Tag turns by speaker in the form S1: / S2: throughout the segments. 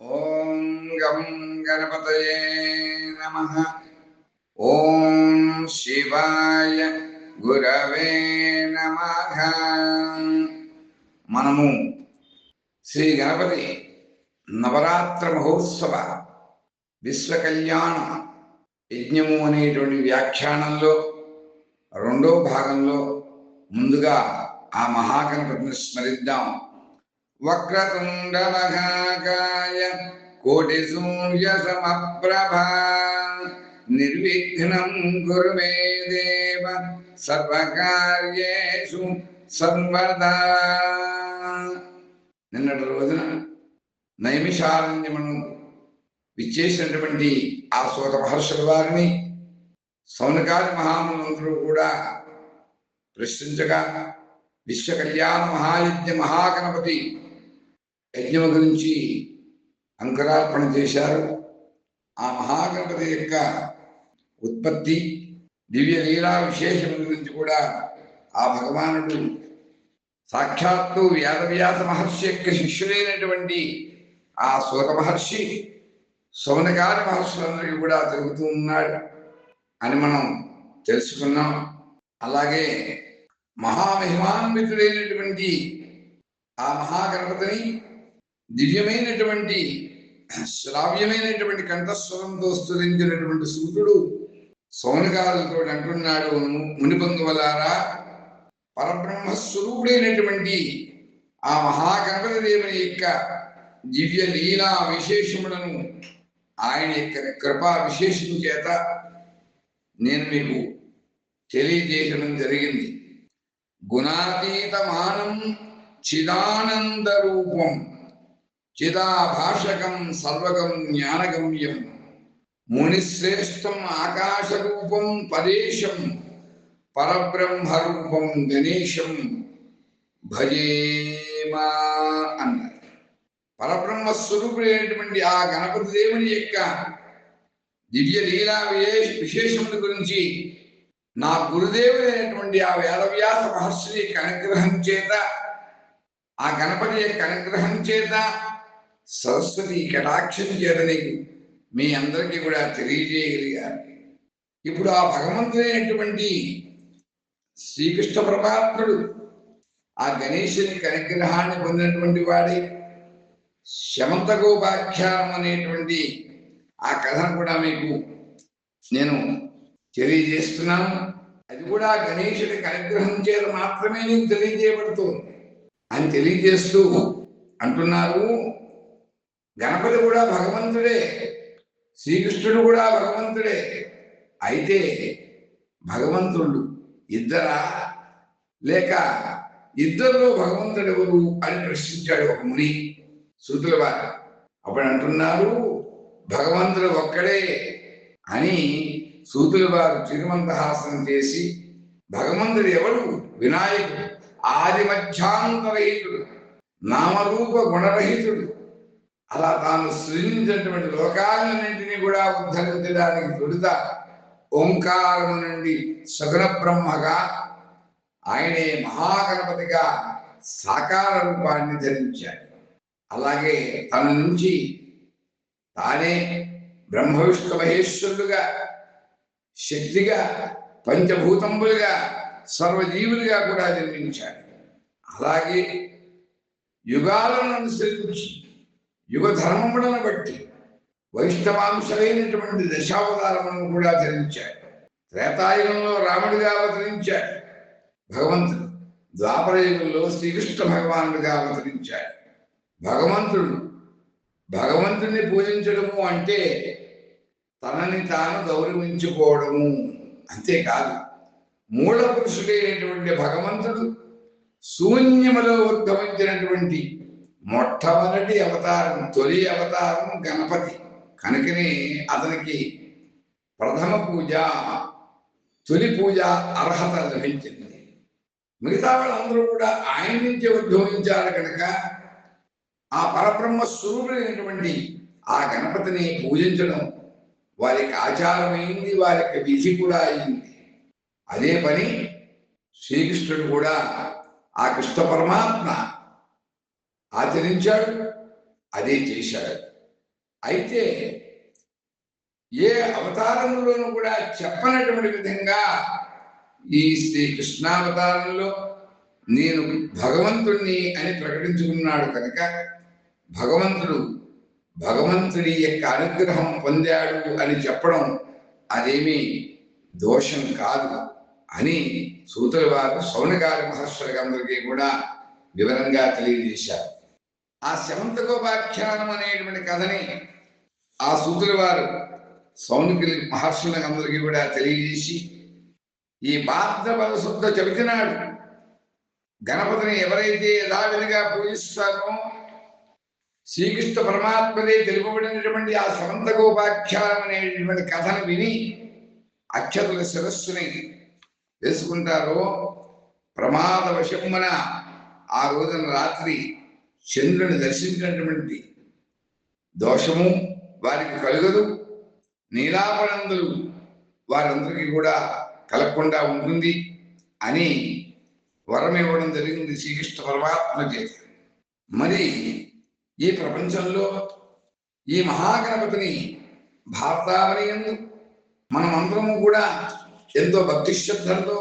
S1: ఓం గం గణపతయే నమ. ఓం శివాయ గురవే నమ. మనము శ్రీ గణపతి నవరాత్ర మహోత్సవ విశ్వ కళ్యాణ యజ్ఞము అనేటువంటి వ్యాఖ్యానంలో రెండో భాగంలో ముందుగా ఆ మహాగణపతిని స్మరిద్దాం. వక్రతుండ మహాకాయ కోటి సూర్య సమప్రభా నిర్విఘ్నం గురు మే దేవ సర్వకార్యేషు సర్వదా నిన్నటి రోజున నైమిషారణ్యమును విచ్చేసినటువంటి ఆ సోత మహర్షుల వారిని సౌనకాది మహాములందరూ కూడా ప్రశ్నించగా విశ్వ కళ్యాణ మహాయజ్ఞ మహాగణపతి యజ్ఞము గురించి అంకురార్పణ చేశారు. ఆ మహాగణపతి యొక్క ఉత్పత్తి దివ్య లీలా విశేషం గురించి కూడా ఆ భగవానుడు సాక్షాత్తు వేదవ్యాస మహర్షి యొక్క శిష్యులైనటువంటి ఆ సూత మహర్షి సౌనకారి మహర్షులందరికీ కూడా తిరుగుతూ ఉన్నాడు అని మనం తెలుసుకున్నాం. అలాగే మహామహిమాన్వితుడైనటువంటి ఆ మహాగణపతిని దివ్యమైనటువంటి శ్రావ్యమైనటువంటి కంఠస్వరంతో స్తుతించినటువంటి సూర్యుడు సౌనకాలతో అంటున్నాడు మునిబంధువలారా పరబ్రహ్మ స్వరూపుడైనటువంటి ఆ మహాగణపతి దేవుని యొక్క దివ్య లీలా విశేషములను ఆయన యొక్క కృపా విశేషం చేత నేను మీకు తెలియజేయడం జరిగింది. గుణాతీతమానం చిదానంద రూపం చిదాభాషకం సర్వగం జ్ఞానగమ్యం మునిశ్రేష్టం ఆకాశరూపం పదేశం పరేశం పరబ్రహ్మ రూపం గణేశం భజేమా అన్నారు పరబ్రహ్మ స్వరూపుడైనటువంటి ఆ గణపతి దేవుని యొక్క దివ్య లీలా విశేష విశేషముల గురించి నా గురుదేవుడైనటువంటి ఆ వేదవ్యాస మహర్షి యొక్క అనుగ్రహం చేత ఆ గణపతి యొక్క అనుగ్రహం చేత సరస్వతి కటాక్షం చేత మీ అందరికీ కూడా తెలియజేయగలిగారు. ఇప్పుడు ఆ భగవంతుడైనటువంటి శ్రీకృష్ణ పరమాత్ముడు ఆ గణేశుని కనిగ్రహాన్ని పొందినటువంటి వాడి శమంతగోపాఖ్యానం అనేటువంటి ఆ కథను కూడా మీకు నేను తెలియజేస్తున్నాను. అది కూడా గణేశుడికి అనుగ్రహం చేత మాత్రమే నీకు తెలియజేయబడుతుంది అని తెలియజేస్తూ అంటున్నారు. గణపతి కూడా భగవంతుడే శ్రీకృష్ణుడు కూడా భగవంతుడే. అయితే భగవంతుడు ఇద్దరా? లేక ఇద్దరిలో భగవంతుడు ఎవరు అని ప్రశ్నించాడు ఒక ముని సూతుల వారు. అప్పుడు అంటున్నారు భగవంతుడు ఒక్కడే అని సూతుల వారు తిరుమంతహాసనం చేసి భగవంతుడు ఎవడు వినాయకుడు ఆది మధ్యాంతరహితుడు నామరూప గుణరహితుడు. అలా తాను సృజించినటువంటి లోకాలన్నింటినీ కూడా ఉద్ధరించడానికి తొలుత ఓంకారం నుండి సగుణ బ్రహ్మగా ఆయనే మహాగణపతిగా సాకార రూపాన్ని ధరించాడు. అలాగే తన నుంచి తానే బ్రహ్మ విష్ణు శక్తిగా పంచభూతములుగా సర్వజీవులుగా కూడా జన్మించాడు. అలాగే యుగాలను అనుసరించి యుగ ధర్మములను బట్టి వైష్ణవాంశలైనటువంటి దశావతారములను కూడా ధరించాడు. త్రేతాయుగంలో రాముడిగా అవతరించాడు. భగవంతుడు ద్వాపరయుగంలో శ్రీకృష్ణ భగవానుడిగా అవతరించాడు. భగవంతుడు భగవంతుడిని పూజించడము అంటే తనని తాను గౌరవించుకోవడము అంతేకాదు. మూల పురుషుడైనటువంటి భగవంతుడు శూన్యములో ఉద్భవించినటువంటి మొట్టమొదటి అవతారం తొలి అవతారం గణపతి. కనుకనే అతనికి ప్రథమ పూజ తొలి పూజ అర్హత లభించింది. మిగతా వాళ్ళందరూ కూడా ఆయన నుంచే ఉద్భవించారు కనుక ఆ పరబ్రహ్మ స్వరూపుడైనటువంటి ఆ గణపతిని పూజించడం వారికి ఆచారమైంది వారికి విధి కూడా అయింది. అదే పని శ్రీకృష్ణుడు కూడా ఆ కృష్ణ పరమాత్మ ఆచరించాడు అదే చేశాడు. అయితే ఏ అవతారంలోనూ కూడా చెప్పనటువంటి విధంగా ఈ శ్రీకృష్ణావతారంలో నేను భగవంతుణ్ణి అని ప్రకటించుకున్నాడు కనుక భగవంతుడు భగవంతుడి యొక్క అనుగ్రహం పొందాడు అని చెప్పడం అదేమీ దోషం కాదు అని సూతుల వారు సౌనకారి మహర్షులకి అందరికీ కూడా వివరంగా తెలియజేశారు. ఆ శమంతకోపాఖ్యానం అనేటువంటి కథని ఆ సూతుల వారు సౌనికుల మహర్షులకు అందరికీ కూడా తెలియజేసి ఈ భాద్రపద శుద్ధ చెబుతున్నాడు గణపతిని ఎవరైతే యథావిధిగా పూజిస్తారో శ్రీకృష్ణ పరమాత్మదే తెలుపబడినటువంటి ఆ సమంతకోపాఖ్యానం అనేటువంటి కథను విని అక్షతుల శిరస్సుని వేసుకుంటారో ప్రమాద వశమున ఆ రోజున రాత్రి చంద్రుని దర్శించినటువంటి దోషము వారికి కలుగదు. నీలాపనందులు వారందరికీ కూడా కలగకుండా ఉంటుంది అని వరం ఇవ్వడం జరిగింది శ్రీకృష్ణ పరమాత్మ చేత. మరి ఈ ప్రపంచంలో ఈ మహాగణపతిని భారతావనియందు మనమందరము కూడా ఎంతో భక్తి శ్రద్ధలతో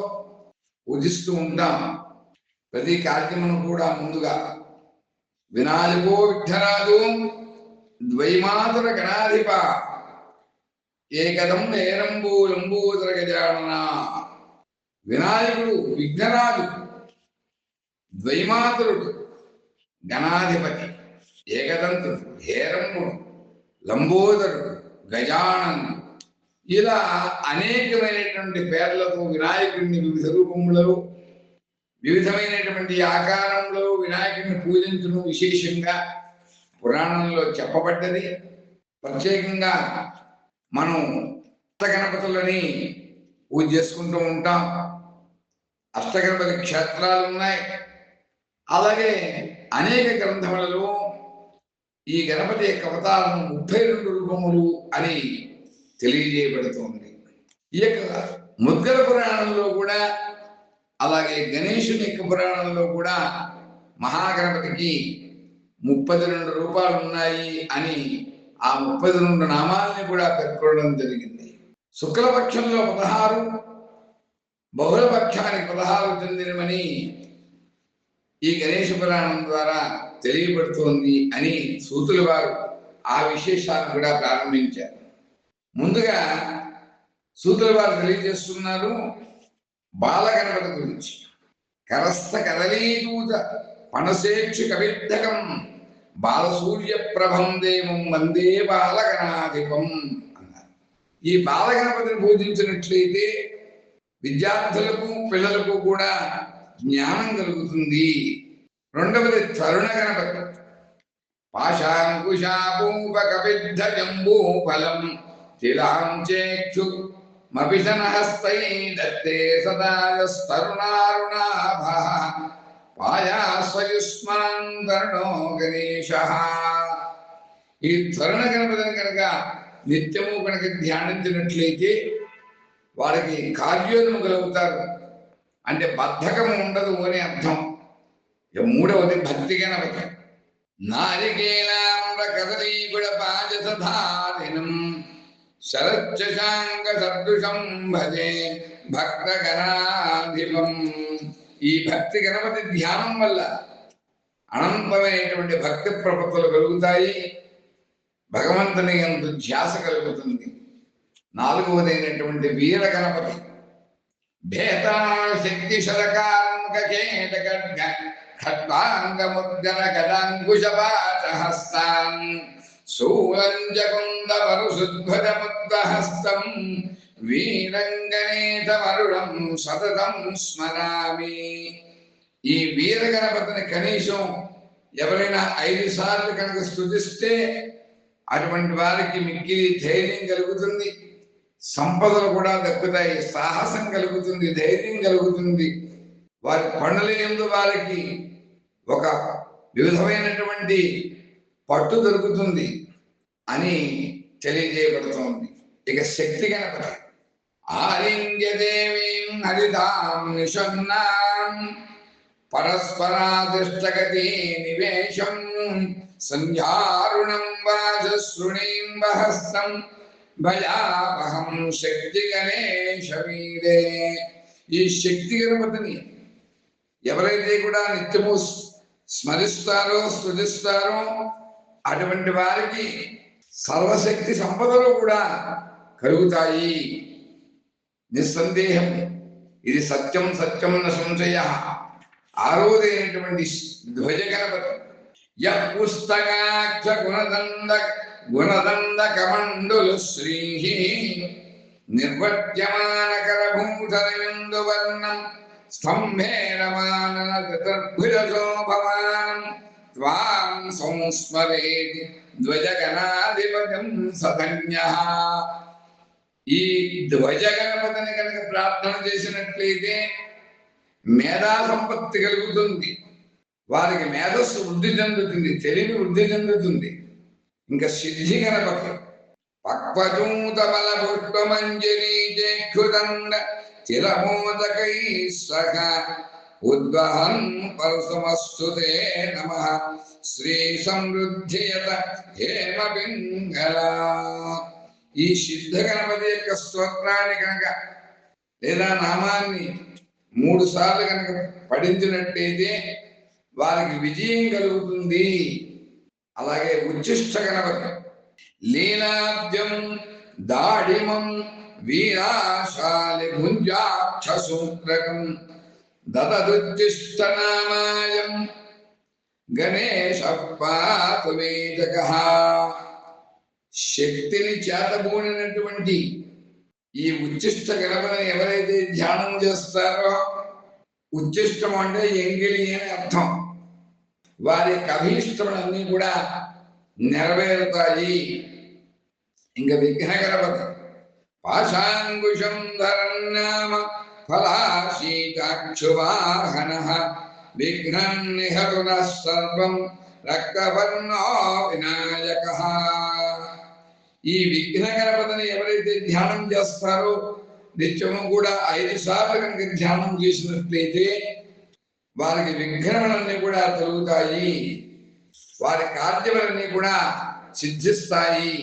S1: పూజిస్తూ ఉంటాం. ప్రతి కార్యమును కూడా ముందుగా వినాలిపో విఠరాదు ద్వైమాతుర గణాధిప ఏకదం నేరంబూ లంబూతుర గజానన వినాయకుడు విఘ్నరాజు ద్వైమాతురుడు గణాధిపతి ఏకదంతుడు హేరమ్ముడు లంబోదరుడు గజాననుడు. ఇలా అనేకమైనటువంటి పేర్లతో వినాయకుడిని వివిధ రూపములలో వివిధమైనటువంటి ఆకారంలో వినాయకుడిని పూజించడం విశేషంగా పురాణంలో చెప్పబడ్డది. ప్రత్యేకంగా మనం అష్టగణపతులని పూజ చేసుకుంటూ ఉంటాం. అష్టగణపతి క్షేత్రాలు ఉన్నాయి అలాగే అనేక గ్రంథములలో ఈ గణపతి యొక్క అవతారం ముప్పై రెండు రూపములు అని తెలియజేయబడుతోంది. ఈ యొక్క ముద్గల పురాణంలో కూడా అలాగే గణేశుని యొక్క పురాణంలో కూడా మహాగణపతికి ముప్పది రెండు రూపాలు ఉన్నాయి అని ఆ ముప్పై రెండు నామాలని కూడా పేర్కొనడం జరిగింది. శుక్లపక్షంలో పదహారు బహుళపక్షానికి పదహారు చెందినమని ఈ గణేష పురాణం ద్వారా తెలియబడుతోంది అని సూతుల వారు ఆ విశేషాలను కూడా ప్రారంభించారు. ముందుగా సూతుల వారు తెలియజేస్తున్నారు బాలగణపతి గురించి. కరస్థ కదలీదూత పనసేక్షు కవిద్ధకం బాలసూర్య ప్రభం దేవం వందే బాలగణాధిపం అన్నారు. ఈ బాలగణపతిని పూజించినట్లయితే విద్యార్థులకు పిల్లలకు కూడా జ్ఞానం కలుగుతుంది. రెండవది తరుణ గణపతి పాశాంకుశాపూప కపిద్ధ జంబూ ఫలం తిలాంచేక్షు మపిశన హస్తై దత్తే తరుణో గణేశ ఈ తరుణ గణపతిని కనుక నిత్యము కనుక ధ్యానించినట్లయితే వారికి కార్యోన్ము కలుగుతారు అంటే బద్ధకము ఉండదు అని అర్థం. మూడవది భక్తి గణపతి నారికేలాంబ కదలీగుడ పాజసధారిణం శరచ్చశాంగ సదృశం భజే భక్త గణాధిపం ఈ భక్తి గణపతి ధ్యానం వల్ల అనంతమైనటువంటి భక్తి ప్రపత్తులు కలుగుతాయి. భగవంతుని ఎందు ధ్యాస కలుగుతుంది. నాలుగవదైనటువంటి వీర గణపతి భేతా శక్తి శరకాంక కేట ఖడ్గ గదాంకుశపాచ హస్తాన్ శూలంజకుంద వరుసుధ్వజ సతతం స్మరామి ఈ వీర గణపతిని కనీసం ఎవరైనా ఐదు సార్లు కనుక స్థుతిస్తే అటువంటి వారికి మిక్కిలి ధైర్యం కలుగుతుంది సంపదలు కూడా దక్కుతాయి సాహసం కలుగుతుంది ధైర్యం కలుగుతుంది. వారి పనుల వారికి ఒక వివిధమైనటువంటి పట్టు దొరుకుతుంది అని తెలియజేయబడుతోంది. ఇక శక్తి గణపతి. ఆలింగ్యదేవీం హరితాం నిషన్నాం పరస్పరాదృష్టగతి నివేశం సంధ్యారుణం వాజశ్రుణీం వహస్తం భయావహం శక్తి గణేశవీరే ఈ శక్తి గణపతిని ఎవరైతే కూడా నిత్యము స్మరిస్తారో స్థుతిస్తారో అటువంటి వారికి సర్వశక్తి సంపదలు కూడా కలుగుతాయి. నిస్సందేహం. ఇది సత్యం సత్యం న సంశయ. ఆరోదైనటువంటి ధ్వజ గణపతి పుస్తకాక్ష గుణదండ గుణదండ కమండులు శ్రీ నిర్వర్త్యమాన కరభూషణమిందు వర్ణం స్తంభేరమానన చతుర్భుజశోభమానం త్వాం సంస్మరేతి ధ్వజగణాధిపతం సధన్య ఈ ధ్వజగణపతిని కనుక ప్రార్థన చేసినట్లయితే మేధా సంపత్తి కలుగుతుంది. వారికి మేధస్సు వృద్ధి చెందుతుంది తెలివి వృద్ధి చెందుతుంది. ఇంకా సిద్ధి గణపతి పక్వజూత బల పుష్పమంజరి చేక్షుదండ చిరమోదకై సహ ఉద్వహం పరసుమస్తుతే నమ. శ్రీ సమృద్ధియత హేమ పింగళ ఈ సిద్ధ గణపతి యొక్క స్తోత్రాన్ని కనుక లేదా నామాన్ని మూడు సార్లు కనుక పఠించినట్టయితే వారికి విజయం కలుగుతుంది. అలాగే ఉచ్చిష్ట గణపతి. లీలాబ్జం దాడిమం వీరాశాలి భుంజాక్ష సూత్రకం. దదదుచ్చిష్టనామాయం గణేశ పాతు శక్తిని చేతబూనినటువంటి ఈ ఉచ్చిష్ట గణపతిని ఎవరైతే ధ్యానం చేస్తారో ఉచ్చిష్టం అంటే ఎంగిలి అని అర్థం. వారి కభీష్టములన్నీ కూడా నెరవేరుతాయి. ఇంకా విఘ్న గణపతి పాశాంకుశం ధరన్నామ ఫలాశీతాక్షువాహన విఘ్నం నిహతున సర్వం రక్తవర్ణో వినాయక ఈ విఘ్న గణపతిని ఎవరైతే ధ్యానం చేస్తారో నిత్యము కూడా ఐదు సార్లు కనుక ధ్యానం చేసినట్లయితే వారికి విఘ్నములన్నీ కూడా తొలుగుతాయి వారి కార్యములన్నీ కూడా సిద్ధిస్తాయి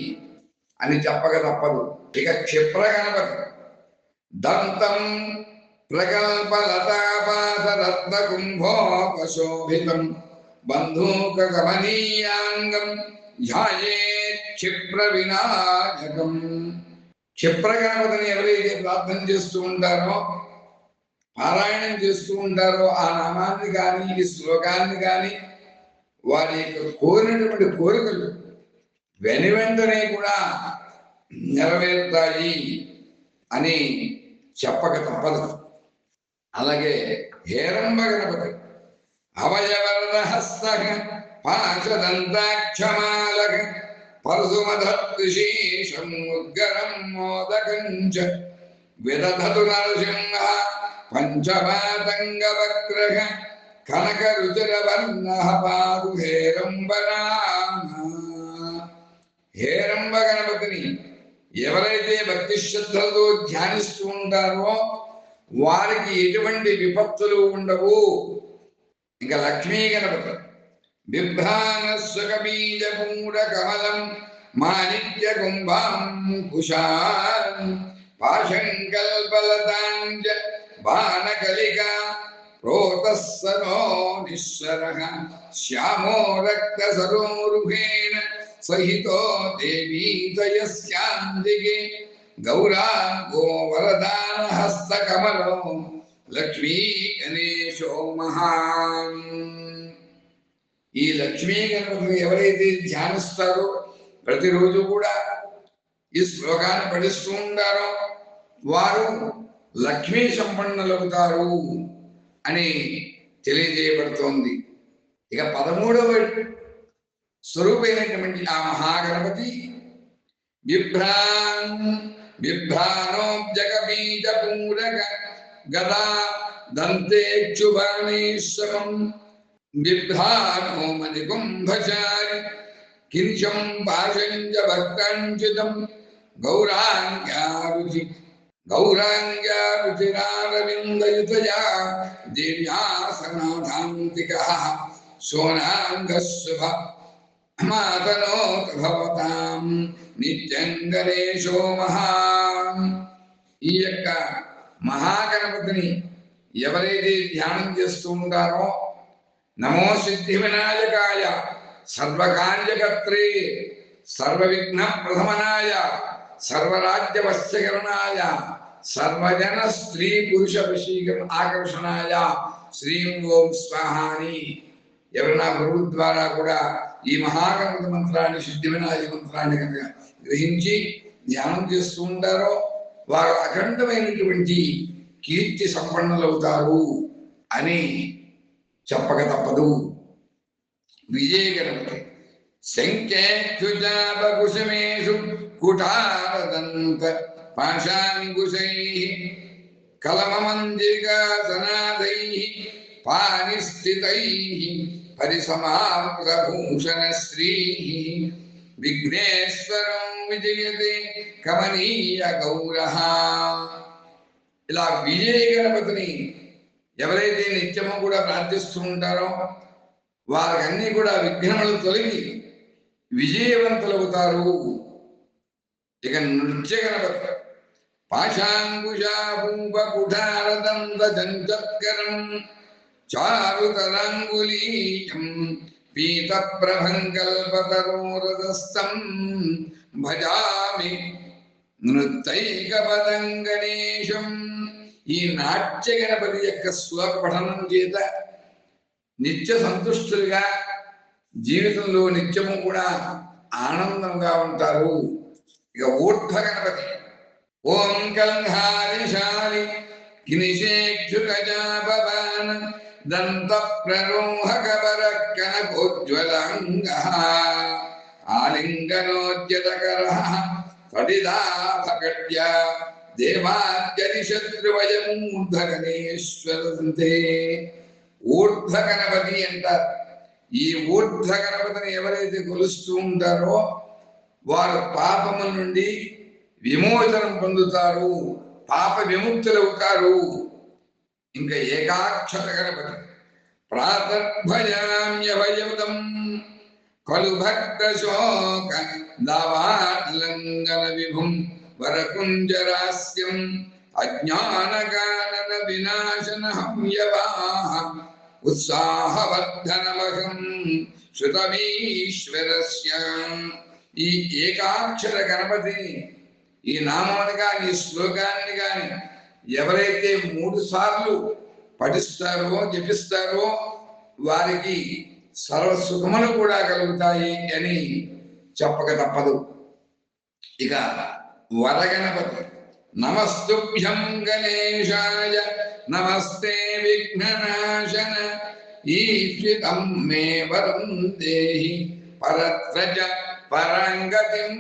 S1: అని చెప్పక తప్పదు. ఇక క్షిప్ర గణపతి దంతం ప్రగల్ప లతాపాత రత్న బంధూక గమనీయాంగం ధ్యాయే క్షిప్ర వినాయకం క్షిప్ర గణపతిని ఎవరైతే ప్రార్థన చేస్తూ ఉంటారో పారాయణం చేస్తూ ఉంటారో ఆ నామాన్ని కానీ ఈ శ్లోకాన్ని కానీ వారి యొక్క కోరినటువంటి కోరికలు వెను వెంటనే కూడా నెరవేరుతాయి అని చెప్పక తప్పదు. అలాగే హేరంబ గణపతి. అవయవర్ణహస్త పాశదంతాక్షమాలక పరశుమధత్విశేషం ఉద్గరం మోదకంచ విదధతు నరసింహ పంచమాతంగ కనక రుచిరవర్ణ పారు పాదు హేరంబ గణపతిని ఎవరైతే భక్తి శ్రద్ధలతో ధ్యానిస్తూ ఉంటారో వారికి ఎటువంటి విపత్తులు ఉండవు. ఇంకా లక్ష్మీ గణపతి బిభ్రాన సుఖబీజ మూఢ కమలం మాణిక్య కుంభాం కుశాలం పాశంకల్పలతాంజ బాణకలికా ప్రోతస్సనో నిశ్వరః శ్యామో రక్తసరోరుహేణ సహితో దేవీ తయస్యాందిగే గౌరాంగో వరదాన హస్తకమలో లక్ష్మీ గణేశో మహాన్. ఈ లక్ష్మీ గణపతిని ఎవరైతే ధ్యానిస్తారో ప్రతిరోజు కూడా ఈ శ్లోకాన్ని పఠిస్తూ ఉంటారో వారు లక్ష్మీ సంపన్నులవుతారు అని తెలియజేయబడుతోంది. ఇక పదమూడవ స్వరూపైనటువంటి ఆ మహాగణపతి విభ్రాం బిభ్రానో జగబీజ పూరక గదా దంతేక్షుబాణేశ్వరం బిభ్రానో మణికుంభచారి కించం పాశంజ భక్తాంచితం గౌరాంగారుచి గౌరాంగారుచిరారవిందయుతయా దివ్యాసనాధాంతిక సోనాంగశుభ మాతనోతు భవతాం నిత్యం గణేశో మహాన్ ఈ యొక్క మహాగణపతిని ఎవరైతే ధ్యానం చేస్తూ ఉంటారో నమో సిద్ధి వినాయకాయ సర్వకార్యకర్త్రే సర్వవిఘ్న ప్రథమనాయ సర్వరాజ్య వశ్యకరణాయ సర్వజన స్త్రీ పురుష వశీకరణ ఆకర్షణాయ శ్రీం ఓం స్వాహాని। ఎవరైనా గురువు ద్వారా కూడా ఈ మహాగణపతి మంత్రాన్ని సిద్ధి వినాయక మంత్రాన్ని కనుక గ్రహించి ధ్యానం చేస్తూ ఉంటారో వారు అఖండమైనటువంటి కీర్తి సంపన్నులవుతారు అని చెప్పక తప్పదు. విజయ గణపతి శంఖ్యుజాపకుశమేషు కుటారదంత పాశాంకుశై కలమమంజికాసనాదై పానిస్థితై పరిసమాప్తభూషణశ్రీ విఘ్నేశ్వరం విజయతే కమనీయ గౌర ఇలా విజయ గణపతిని ఎవరైతే నిత్యము కూడా ప్రార్థిస్తూ ఉంటారో వారికన్నీ కూడా విఘ్నములు తొలగి విజయవంతులవుతారు. ఇక నృత్య గణపతి పాశాంకుశాపూపకుఠారదంతం చారుతరాంగులీయం పీతప్రభంకల్పతరోరదస్తం భజామి నృత్తైకపదం గణేశం ఈ నాట్య గణపతి యొక్క శ్లోక పఠనం చేత నిత్య సంతుష్టులుగా జీవితంలో నిత్యము కూడా ఆనందంగా ఉంటారు. ఇక ఊర్ధ్వ గణపతి ఓం కల్హారిశాలి కినిషేక్షుకజాపవాన దంత ప్రరోహక కనకోజ్వలాంగ ఆలింగనోద్యతకర ఫడిదాఫకట్య దేవాద్యని శత్రువయమూర్ధగణేశ్వరంతే ఊర్ధ్వ గణపతి అంటారు. ఈ ఊర్ధ్వ గణపతిని ఎవరైతే కొలుస్తూ ఉంటారో వారు పాపము నుండి విమోచనం పొందుతారు పాప విముక్తులవుతారు. ఇంకా ఏకాక్షర గణపతి ప్రాతర్భయామ్యభయముదం కలు భక్త శోక దావాలంగన విభుం వరకుంజరాస్యం అజ్ఞానకానన వినాశన హమ్యవాహ ఉత్సాహవర్ధనమహం శృతమీశ్వరస్య ఈ ఏకాక్షర గణపతిని ఈ నామాన్ని కానీ ఈ శ్లోకాన్ని కానీ ఎవరైతే మూడు సార్లు పఠిస్తారో జపిస్తారో వారికి సర్వ సుఖములు కూడా కలుగుతాయి అని చెప్పక తప్పదు. ఇక వరగణపతి నమస్తుభ్యం గణేశాయ నమస్తే విఘ్ననాశన ఈక్షితం మే వరం దేహి పరత్రజ పరంగతిం.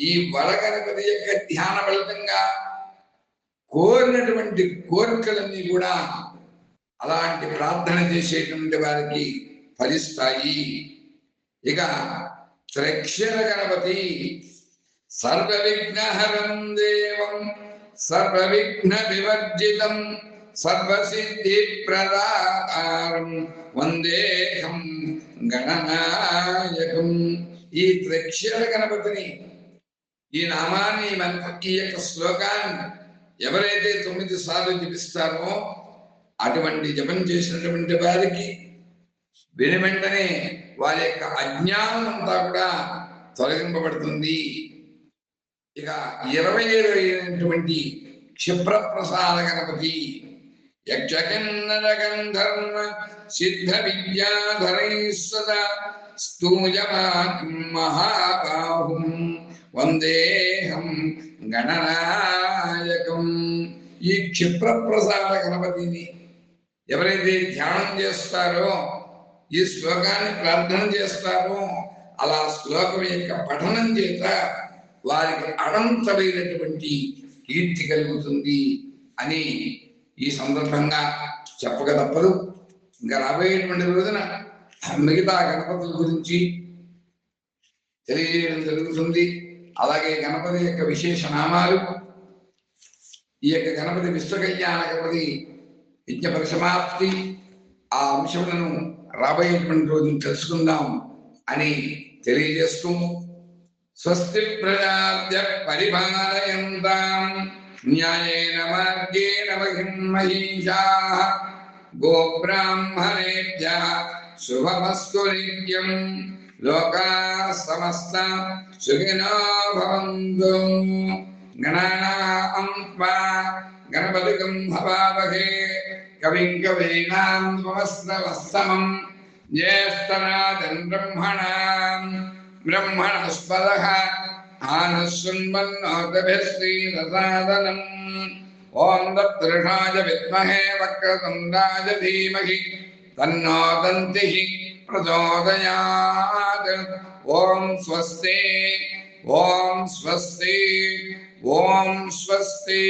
S1: ఈ వరగణపతి యొక్క ధ్యాన ఫలితంగా కోరినటువంటి కోరికలన్నీ కూడా అలాంటి ప్రార్థన చేసేటువంటి వారికి ఫలిస్తాయి. ఇక త్రక్షణ గణపతి సర్వ విఘ్నహరం దేవం సర్వ విఘ్న వివర్జితం సర్వసిద్ధి ప్రదాకారం వందేహం గణనాయకం. ఈ త్రక్షణ గణపతిని ఈ నామాన్ని ఈ యొక్క శ్లోకాన్ని ఎవరైతే తొమ్మిది సార్లు జపిస్తారో అటువంటి జపం చేసినటువంటి వారికి విని వెంటనే వారి యొక్క అజ్ఞానం అంతా కూడా తొలగింపబడుతుంది. ఇక ఇరవై ఏడు అయినటువంటి క్షిప్ర ప్రసాద గణపతి యక్షకిన్నర గంధర్వ సిద్ధ విద్యాధరై సదా స్తూయమానం మహాబాహుం వందేహం గణనాయకం. ఈ క్షిప్రప్రసాద గణపతిని ఎవరైతే ధ్యానం చేస్తారో ఈ శ్లోకాన్ని ప్రార్థన చేస్తారో అలా శ్లోకం యొక్క పఠనం చేత వారికి అనంతమైనటువంటి కీర్తి కలుగుతుంది అని ఈ సందర్భంగా చెప్పక తప్పదు. ఇంకా రాబోయేటువంటి రోజున మిగతా గణపతుల గురించి తెలియజేయడం జరుగుతుంది. అలాగే గణపతి యొక్క విశేష నామాలు ఈ యొక్క గణపతి విశ్వకళ్యాణ గణపతి యజ్ఞ పరిసమాప్తి ఆ అంశములను రాబోయేటువంటి రోజును తెలుసుకుందాం అని తెలియజేస్తూ స్వస్తి ప్రజాభ్య పరిపాలయంతాం న్యాయేన మార్గేణ మహిం మహిషా గోబ్రాహ్మణేభ్య శుభమస్తు నిత్యం. లోకా సమస్త సుఖినో భవంతు. గణానాం త్వా గణపతికం హవావహే. కవిం కవీనాం త్వమస్తమస్తమం. జ్యేష్ఠనాదం బ్రహ్మణాం. బ్రహ్మణస్పద ఆనశృణ్వన్నోతభిశ్రీరసాదనం ఓం దత్తృషాయ విద్మహే వక్రతుండాయ ధీమహి. തന്നോകന്തിഃ പ്രചോദയാത് ഓം സ്വസ്തി ഓം സ്വസ്തി ഓം സ്വസ്തി